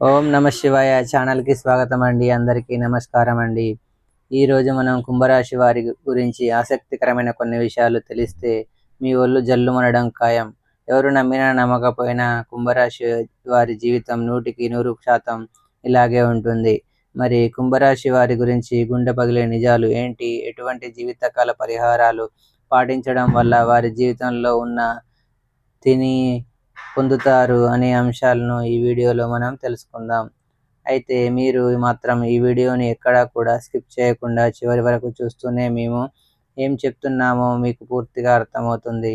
ఓం నమ శివాయ ఛానల్కి స్వాగతం అండి అందరికీ నమస్కారం అండి. ఈరోజు మనం కుంభరాశి వారి గురించి ఆసక్తికరమైన కొన్ని విషయాలు తెలిస్తే మీ ఒళ్ళు జల్లు మనడం ఖాయం. ఎవరు నమ్మినా నమ్మకపోయినా కుంభరాశి వారి జీవితం నూటికి నూరు శాతం ఇలాగే ఉంటుంది. మరి కుంభరాశి వారి గురించి గుండె పగిలే నిజాలు ఏంటి? ఎటువంటి జీవితకాల పరిహారాలు పాటించడం వల్ల వారి జీవితంలో ఉన్న తిని పొందుతారు అనే అంశాలను ఈ వీడియోలో మనం తెలుసుకుందాం. అయితే మీరు మాత్రం ఈ వీడియోని ఎక్కడా కూడా స్కిప్ చేయకుండా చివరి వరకు చూస్తూనే మేము ఏం చెప్తున్నామో మీకు పూర్తిగా అర్థమవుతుంది.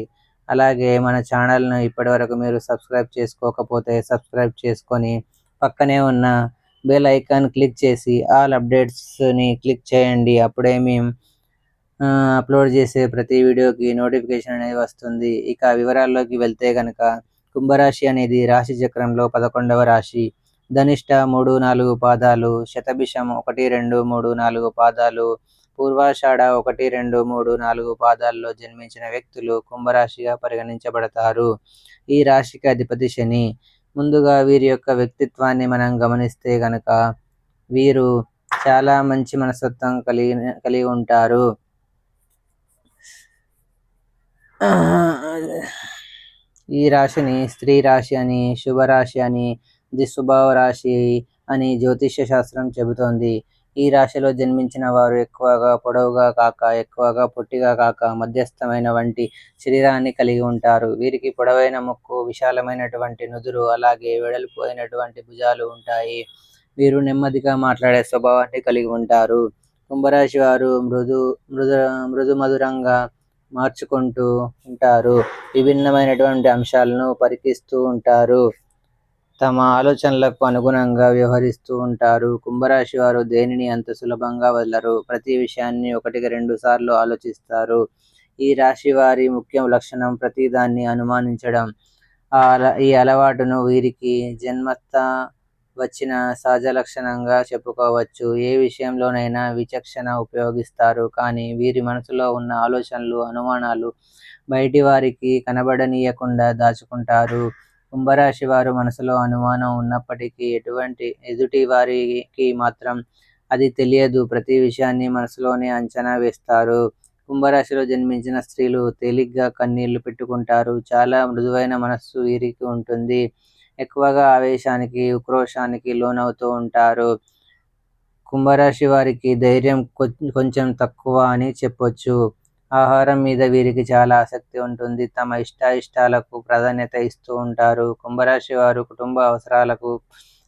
అలాగే మన ఛానల్ను ఇప్పటివరకు మీరు సబ్స్క్రైబ్ చేసుకోకపోతే సబ్స్క్రైబ్ చేసుకొని పక్కనే ఉన్న బెల్ ఐకాన్ క్లిక్ చేసి ఆల్ అప్డేట్స్ని క్లిక్ చేయండి. అప్పుడే మేము అప్లోడ్ చేసే ప్రతి వీడియోకి నోటిఫికేషన్ అనేది వస్తుంది. ఇక వివరాల్లోకి వెళ్తే కనుక కుంభరాశి అనేది రాశి చక్రంలో పదకొండవ రాశి. ధనిష్ట మూడు నాలుగు పాదాలు శతభిషం ఒకటి రెండు మూడు నాలుగు పాదాలు పూర్వాషాఢ ఒకటి రెండు మూడు నాలుగు పాదాల్లో జన్మించిన వ్యక్తులు కుంభరాశిగా పరిగణించబడతారు. ఈ రాశికి అధిపతి శని. ముందుగా వీరి యొక్క వ్యక్తిత్వాన్ని మనం గమనిస్తే గనక వీరు చాలా మంచి మనస్తత్వం కలిగి కలిగి ఉంటారు. ఈ రాశిని స్త్రీ రాశి అని శుభరాశి అని దిశుభావ రాశి అని జ్యోతిష్య శాస్త్రం చెబుతోంది. ఈ రాశిలో జన్మించిన వారు ఎక్కువగా పొడవుగా కాక ఎక్కువగా పొట్టిగా కాక మధ్యస్థమైన వంటి శరీరాన్ని కలిగి ఉంటారు. వీరికి పొడవైన ముక్కు విశాలమైనటువంటి నుదురు అలాగే వెడల్పు అయినటువంటి భుజాలు ఉంటాయి. వీరు నెమ్మదిగా మాట్లాడే స్వభావాన్ని కలిగి ఉంటారు. కుంభరాశి వారు మృదు మృదు మృదు మధురంగా మార్చుకుంటూ ఉంటారు. విభిన్నమైనటువంటి అంశాలను పరికిస్తూ ఉంటారు. తమ ఆలోచనలకు అనుగుణంగా వ్యవహరిస్తూ ఉంటారు. కుంభరాశి వారు దేనిని అంత సులభంగా వదలరు? ప్రతి విషయాన్ని ఒకటికి రెండు సార్లు ఆలోచిస్తారు. ఈ రాశి వారి ముఖ్య లక్షణం ప్రతిదాన్ని అనుమానించడం. ఆ అల- ఈ అలవాటును వీరికి జన్మత వచ్చిన సహజ లక్షణంగా చెప్పుకోవచ్చు. ఏ విషయంలోనైనా విచక్షణ ఉపయోగిస్తారు. కానీ వీరి మనసులో ఉన్న ఆలోచనలు అనుమానాలు బయటి వారికి కనబడనీయకుండా దాచుకుంటారు. కుంభరాశి వారు మనసులో అనుమానం ఉన్నప్పటికీ ఎటువంటి ఎదుటి వారికి మాత్రం అది తెలియదు. ప్రతి విషయాన్ని మనసులోనే అంచనా వేస్తారు. కుంభరాశిలో జన్మించిన స్త్రీలు తేలిగ్గా కన్నీళ్ళు పెట్టుకుంటారు. చాలా మృదువైన మనస్సు వీరికి ఉంటుంది. ఎక్కువగా ఆవేశానికి ఉక్రోషానికి లోనవుతూ ఉంటారు. కుంభరాశి వారికి ధైర్యం కొంచెం తక్కువ అని చెప్పొచ్చు. ఆహారం మీద వీరికి చాలా ఆసక్తి ఉంటుంది. తమ ఇష్టాయిష్టాలకు ప్రాధాన్యత ఇస్తూ ఉంటారు. కుంభరాశి వారు కుటుంబ అవసరాలకు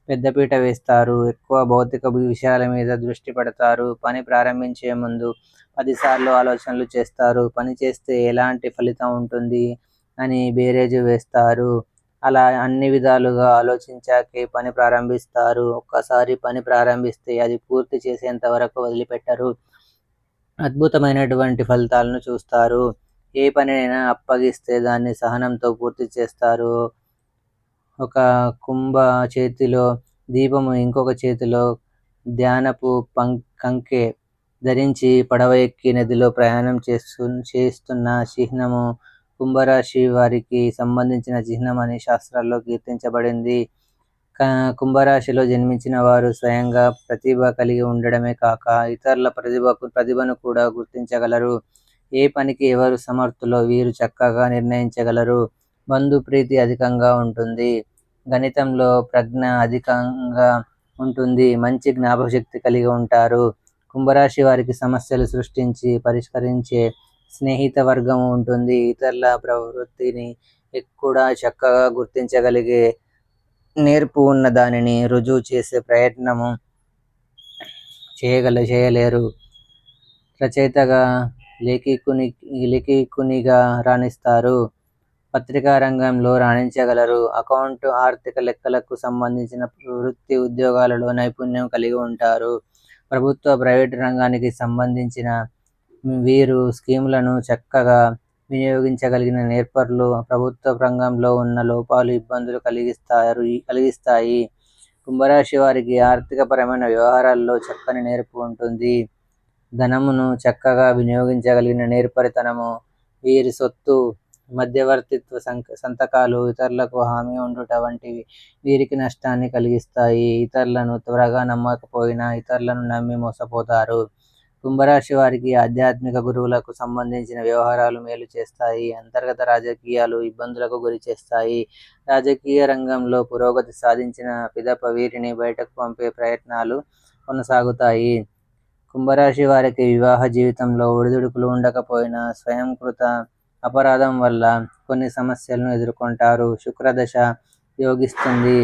పెద్దపీట వేస్తారు. ఎక్కువ భౌతిక విషయాల మీద దృష్టి పెడతారు. పని ప్రారంభించే ముందు పదిసార్లు ఆలోచనలు చేస్తారు. పని చేస్తే ఎలాంటి ఫలితం ఉంటుంది అని బేరేజు వేస్తారు. అలా అన్ని విధాలుగా ఆలోచించాకే పని ప్రారంభిస్తారు. ఒక్కసారి పని ప్రారంభిస్తే అది పూర్తి చేసేంత వరకు వదిలిపెట్టరు. అద్భుతమైనటువంటి ఫలితాలను చూస్తారు. ఏ పనినైనా అప్పగిస్తే దాన్ని సహనంతో పూర్తి చేస్తారు. ఒక కుంభ చేతిలో దీపము ఇంకొక చేతిలో ధ్యానపు పం కంకె ధరించి పడవ ఎక్కి నదిలో ప్రయాణం చేస్తు చేస్తున్న చిహ్నము కుంభరాశి వారికి సంబంధించిన చిహ్నం అని శాస్త్రాల్లో కీర్తించబడింది. కుంభరాశిలో జన్మించిన వారు స్వయంగా ప్రతిభ కలిగి ఉండడమే కాక ఇతరుల ప్రతిభకు ప్రతిభను కూడా గుర్తించగలరు. ఏ పనికి ఎవరు సమర్థులో వీరు చక్కగా నిర్ణయించగలరు. బంధు ప్రీతి అధికంగా ఉంటుంది. గణితంలో ప్రజ్ఞ అధికంగా ఉంటుంది. మంచి జ్ఞాపకశక్తి కలిగి ఉంటారు. కుంభరాశి వారికి సమస్యలు సృష్టించి పరిష్కరించే స్నేహిత వర్గం ఉంటుంది. ఇతరుల ప్రవృత్తిని కూడా చక్కగా గుర్తించగలిగే నేర్పు ఉన్న దానిని రుజువు చేసే ప్రయత్నము చేయగల చేయలేరు. రచయితగా లేఖికుని లేఖికునిగా రాణిస్తారు. పత్రికా రంగంలో రాణించగలరు. అకౌంట్ ఆర్థిక లెక్కలకు సంబంధించిన వృత్తి ఉద్యోగాలలో నైపుణ్యం కలిగి ఉంటారు. ప్రభుత్వ ప్రైవేటు రంగానికి సంబంధించిన వీరు స్కీములను చక్కగా వినియోగించగలిగిన నేర్పరులు ప్రభుత్వ రంగంలో ఉన్న లోపాలు ఇబ్బందులు కలిగిస్తారు కలిగిస్తాయి. కుంభరాశి వారికి ఆర్థికపరమైన వ్యవహారాల్లో చక్కని నేర్పు ఉంటుంది. ధనమును చక్కగా వినియోగించగలిగిన నేర్పరితనము వీరి సొత్తు మధ్యవర్తిత్వ సంతకాలు ఇతరులకు హామీ ఉండుట వంటివి వీరికి నష్టాన్ని కలిగిస్తాయి. ఇతరులను త్వరగా నమ్మకపోయినా ఇతరులను నమ్మి మోసపోతారు. కుంభరాశి వారికి ఆధ్యాత్మిక గురువులకు సంబంధించిన వ్యవహారాలు మేలు చేస్తాయి అంతర్గత రాజకీయాలు ఇబ్బందులకు గురి చేస్తాయి. రాజకీయ రంగంలో పురోగతి సాధించిన పిదప వీరిని బయటకు పంపే ప్రయత్నాలు కొనసాగుతాయి. కుంభరాశి వారికి వివాహ జీవితంలో ఒడిదుడుకులు ఉండకపోయినా స్వయంకృత అపరాధం వల్ల కొన్ని సమస్యలను ఎదుర్కొంటారు. శుక్రదశ యోగిస్తుంది.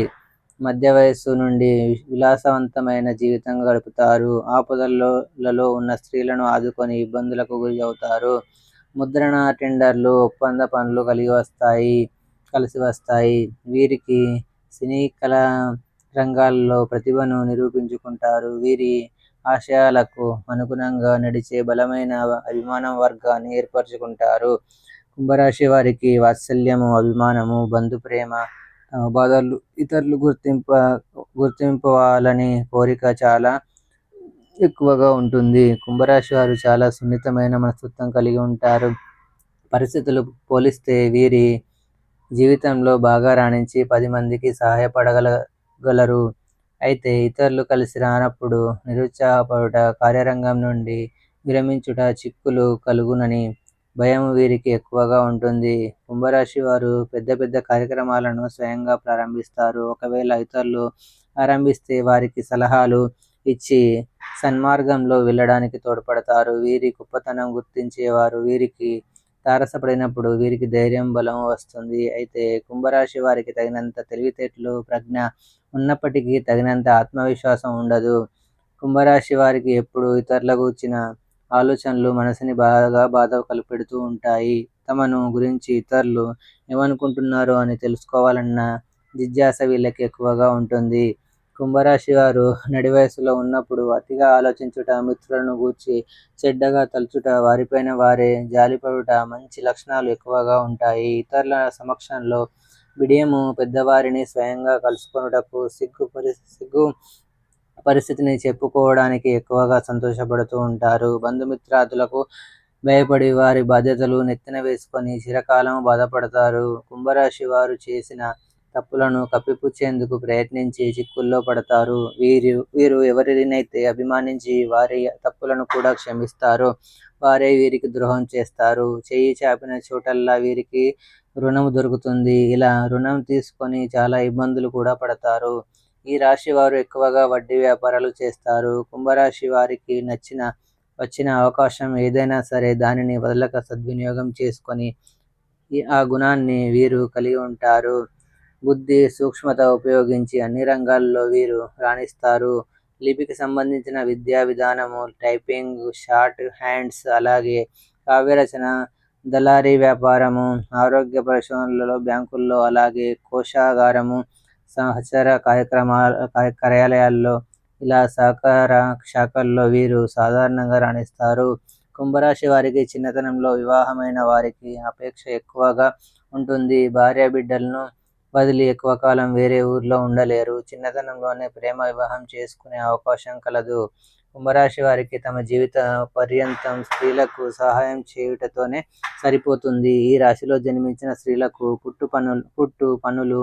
మధ్య వయస్సు నుండి విలాసవంతమైన జీవితం గడుపుతారు. ఆపదలలో ఉన్న స్త్రీలను ఆదుకొని ఇబ్బందులకు గురి అవుతారు ముద్రణ టెండర్లు ఒప్పంద పనులు కలిగి వస్తాయి కలిసి వస్తాయి. వీరికి సినీ కళ రంగాల్లో ప్రతిభను నిరూపించుకుంటారు. వీరి ఆశయాలకు అనుగుణంగా నడిచే బలమైన అభిమానం వర్గాన్ని ఏర్పరచుకుంటారు. కుంభరాశి వారికి వాత్సల్యము అభిమానము బంధు బాధలు ఇతరులు గుర్తింప గుర్తింపవాలని కోరిక చాలా ఎక్కువగా ఉంటుంది. కుంభరాశి వారు చాలా సున్నితమైన మనస్తత్వం కలిగి ఉంటారు. పరిస్థితులు పోలిస్తే వీరి జీవితంలో బాగా రాణించి పది మందికి సహాయపడగలగలరు. అయితే ఇతరులు కలిసి రానప్పుడు నిరుత్సాహపడుట కార్యరంగం నుండి విరమించుట చిక్కులు కలుగునని భయం వీరికి ఎక్కువగా ఉంటుంది. కుంభరాశి వారు పెద్ద పెద్ద కార్యక్రమాలను స్వయంగా ప్రారంభిస్తారు. ఒకవేళ ఇతరులు ఆరంభిస్తే వారికి సలహాలు ఇచ్చి సన్మార్గంలో వెళ్ళడానికి తోడ్పడతారు. వీరి గొప్పతనం గుర్తించేవారు వీరికి తారసపడినప్పుడు వీరికి ధైర్యం బలం వస్తుంది. అయితే కుంభరాశి వారికి తగినంత తెలివితేటలు ప్రజ్ఞ ఉన్నప్పటికీ తగినంత ఆత్మవిశ్వాసం ఉండదు. కుంభరాశి వారికి ఎప్పుడు ఇతరుల కూర్చిన ఆలోచనలు మనసుని బాగా బాధ కలిపెడుతూ ఉంటాయి. తమను గురించి ఇతరులు ఏమనుకుంటున్నారో అని తెలుసుకోవాలన్న జిజ్ఞాస వీళ్ళకి ఎక్కువగా ఉంటుంది. కుంభరాశి వారు నడి వయసులో ఉన్నప్పుడు అతిగా ఆలోచించుట మిత్రులను గూర్చి చెడ్డగా తలుచుట వారిపైన వారే జాలిపడుట మంచి లక్షణాలు ఎక్కువగా ఉంటాయి. ఇతరుల సమక్షంలో బిడియము పెద్దవారిని స్వయంగా కలుసుకొనుటకు సిగ్గు పరి సిగ్గు పరిస్థితిని చెప్పుకోవడానికి ఎక్కువగా సంతోషపడుతూ ఉంటారు. బంధుమిత్రాదులకు భయపడి వారి బాధ్యతలు నెత్తిన వేసుకొని చిరకాలం బాధపడతారు. కుంభరాశి వారు చేసిన తప్పులను కప్పిపుచ్చేందుకు ప్రయత్నించి చిక్కుల్లో పడతారు. వీరు వీరు ఎవరినైతే అభిమానించి వారి తప్పులను కూడా క్షమిస్తారు వారే వీరికి ద్రోహం చేస్తారు. చేయి చాపిన చోటల్లా వీరికి రుణం దొరుకుతుంది. ఇలా రుణం తీసుకొని చాలా ఇబ్బందులు కూడా పడతారు. ఈ రాశి వారు ఎక్కువగా వడ్డీ వ్యాపారాలు చేస్తారు. కుంభరాశి వారికి నచ్చిన వచ్చిన అవకాశం ఏదైనా సరే దానిని వదలక సద్వినియోగం చేసుకొని ఆ గుణాన్ని వీరు కలిగి ఉంటారు. బుద్ధి సూక్ష్మత ఉపయోగించి అన్ని రంగాల్లో వీరు రాణిస్తారు. లిపికి సంబంధించిన విద్యా విధానము టైపింగ్ షార్ట్ హ్యాండ్స్ అలాగే కావ్యరచన దళారీ వ్యాపారము ఆరోగ్య పరిశోధనలలో బ్యాంకుల్లో అలాగే కోశాగారము సహచర కార్యక్రమాల కార్యాలయాల్లో ఇలా సహకార శాఖల్లో వీరు సాధారణంగా రాణిస్తారు. కుంభరాశి వారికి చిన్నతనంలో వివాహమైన వారికి అపేక్ష ఎక్కువగా ఉంటుంది. భార్య బిడ్డలను వదిలి ఎక్కువ కాలం వేరే ఊర్లో ఉండలేరు. చిన్నతనంలోనే ప్రేమ వివాహం చేసుకునే అవకాశం కలదు. కుంభరాశి వారికి తమ జీవిత పర్యంతం స్త్రీలకు సహాయం చేయుటతోనే సరిపోతుంది. ఈ రాశిలో జన్మించిన స్త్రీలకు పుట్టు పనులు పుట్టు పనులు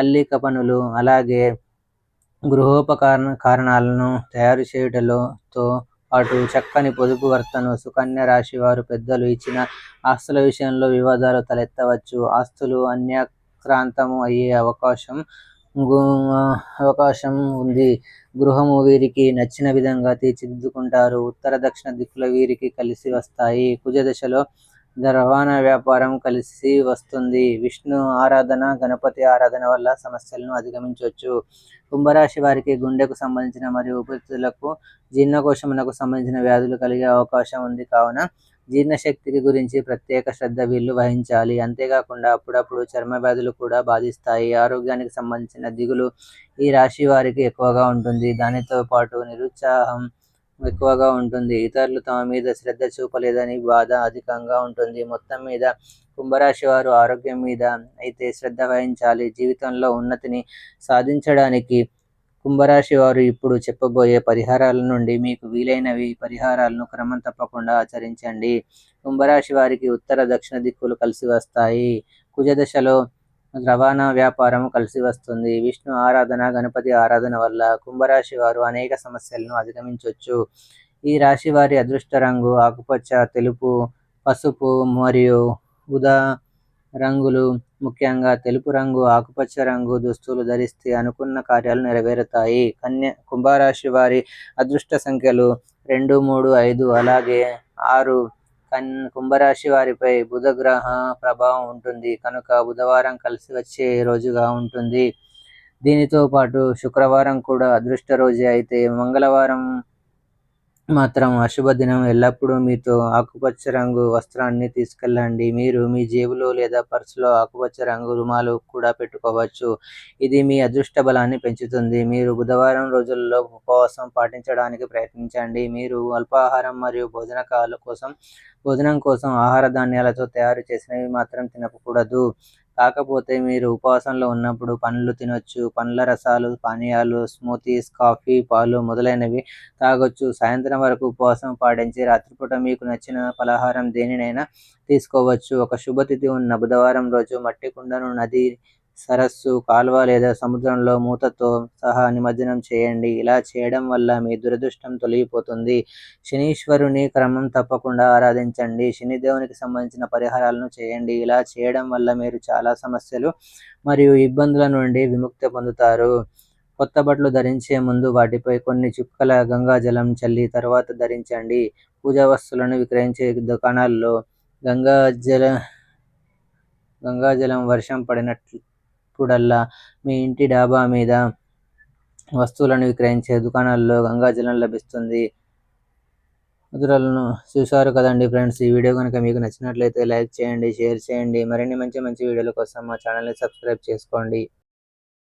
అల్లిక పనులు అలాగే గృహోపకరణ కారణాలను తయారు చేయుటలోతో పాటు చక్కని పొదుపు వర్తను సుకన్య రాశి వారు పెద్దలు ఇచ్చిన ఆస్తుల విషయంలో వివాదాలు తలెత్తవచ్చు. ఆస్తులు అన్యాక్రాంతము అయ్యే అవకాశం అవకాశం ఉంది. గృహము వీరికి నచ్చిన విధంగా తీర్చిదిద్దుకుంటారు. ఉత్తర దక్షిణ దిక్కుల వీరికి కలిసి వస్తాయి. కుజదశలో రవాణా వ్యాపారం కలిసి వస్తుంది. విష్ణు ఆరాధన గణపతి ఆరాధన వల్ల సమస్యలను అధిగమించవచ్చు. కుంభరాశి వారికి గుండెకు సంబంధించిన మరియు ఉపరితులకు జీర్ణకోశమునకు సంబంధించిన వ్యాధులు కలిగే అవకాశం ఉంది. కావున జీర్ణశక్తికి గురించి ప్రత్యేక శ్రద్ధ వీళ్ళు వహించాలి. అంతేకాకుండా అప్పుడప్పుడు చర్మ వ్యాధులు కూడా బాధిస్తాయి. ఆరోగ్యానికి సంబంధించిన దిగులు ఈ రాశి వారికి ఎక్కువగా ఉంటుంది. దానితో పాటు నిరుత్సాహం ఎక్కువగా ఉంటుంది. ఇతరులు తమ మీద శ్రద్ధ చూపలేదని బాధ అధికంగా ఉంటుంది. మొత్తం మీద కుంభరాశి వారు ఆరోగ్యం మీద అయితే శ్రద్ధ వహించాలి. జీవితంలో ఉన్నతిని సాధించడానికి కుంభరాశి వారు ఇప్పుడు చెప్పబోయే పరిహారాల నుండి మీకు వీలైనవి పరిహారాలను క్రమం తప్పకుండా ఆచరించండి. కుంభరాశి వారికి ఉత్తర దక్షిణ దిక్కులు కలిసి వస్తాయి. కుజదశలో రవాణా వ్యాపారం కలిసి వస్తుంది. విష్ణు ఆరాధన గణపతి ఆరాధన వల్ల కుంభరాశి వారు అనేక సమస్యలను అధిగమించవచ్చు ఈ రాశి వారి అదృష్ట రంగు ఆకుపచ్చ తెలుపు పసుపు మరియు ఉదా రంగులు ముఖ్యంగా తెలుపు రంగు ఆకుపచ్చ రంగు దుస్తులు ధరిస్తే అనుకున్న కార్యాలు నెరవేరుతాయి. కన్య కుంభరాశి వారి అదృష్ట సంఖ్యలు రెండు మూడు ఐదు అలాగే ఆరు. కన్ కుంభరాశి వారిపై బుధగ్రహ ప్రభావం ఉంటుంది. కనుక బుధవారం కలిసి వచ్చే రోజుగా ఉంటుంది. దీనితో పాటు శుక్రవారం కూడా అదృష్ట రోజే అయితే మంగళవారం మాత్రం అశుభ దినం ఎల్లప్పుడూ మీతో ఆకుపచ్చ రంగు వస్త్రాన్ని తీసుకెళ్ళండి. మీరు మీ జేబులో లేదా పర్సులో ఆకుపచ్చ రంగు రుమాలు కూడా పెట్టుకోవచ్చు. ఇది మీ అదృష్ట బలాన్ని పెంచుతుంది. మీరు బుధవారం రోజుల్లో ఉపవాసం పాటించడానికి ప్రయత్నించండి. మీరు అల్పాహారం మరియు భోజనకాల కోసం భోజనం కోసం ఆహార ధాన్యాలతో తయారు చేసినవి మాత్రం తినకూడదు. కాకపోతే మీరు ఉపవాసంలో ఉన్నప్పుడు పండ్లు తినొచ్చు పండ్ల రసాలు పానీయాలు స్మూతీస్ కాఫీ పాలు మొదలైనవి తాగొచ్చు. సాయంత్రం వరకు ఉపవాసం పాటించి రాత్రిపూట మీకు నచ్చిన పలహారం దేనినైనా తీసుకోవచ్చు. ఒక శుభతిథి ఉన్న బుధవారం రోజు మట్టి కుండను నది సరస్సు కాలువ లేదా సముద్రంలో మూతతో సహా నిమజ్జనం చేయండి. ఇలా చేయడం వల్ల మీ దురదృష్టం తొలగిపోతుంది. శనీశ్వరుని క్రమం తప్పకుండా ఆరాధించండి. శనిదేవునికి సంబంధించిన పరిహారాలను చేయండి. ఇలా చేయడం వల్ల మీరు చాలా సమస్యలు మరియు ఇబ్బందుల నుండి విముక్తి పొందుతారు. కొత్త బట్టలు ధరించే ముందు వాటిపై కొన్ని చుక్కల గంగా జలం చల్లి తర్వాత ధరించండి. పూజా వస్తువులను విక్రయించే దుకాణాల్లో గంగా జల గంగాజలం వర్షం పడినట్లు పడినప్పుడల్లా మీ ఇంటి డాబా మీద వస్తువులను విక్రయించే దుకాణాల్లో గంగాజలం లభిస్తుంది. ముద్రలను చూశారు కదండి ఫ్రెండ్స్. ఈ వీడియో కనుక మీకు నచ్చినట్లయితే లైక్ చేయండి షేర్ చేయండి. మరిన్ని మంచి మంచి వీడియోల కోసం మా ఛానల్ని సబ్స్క్రైబ్ చేసుకోండి.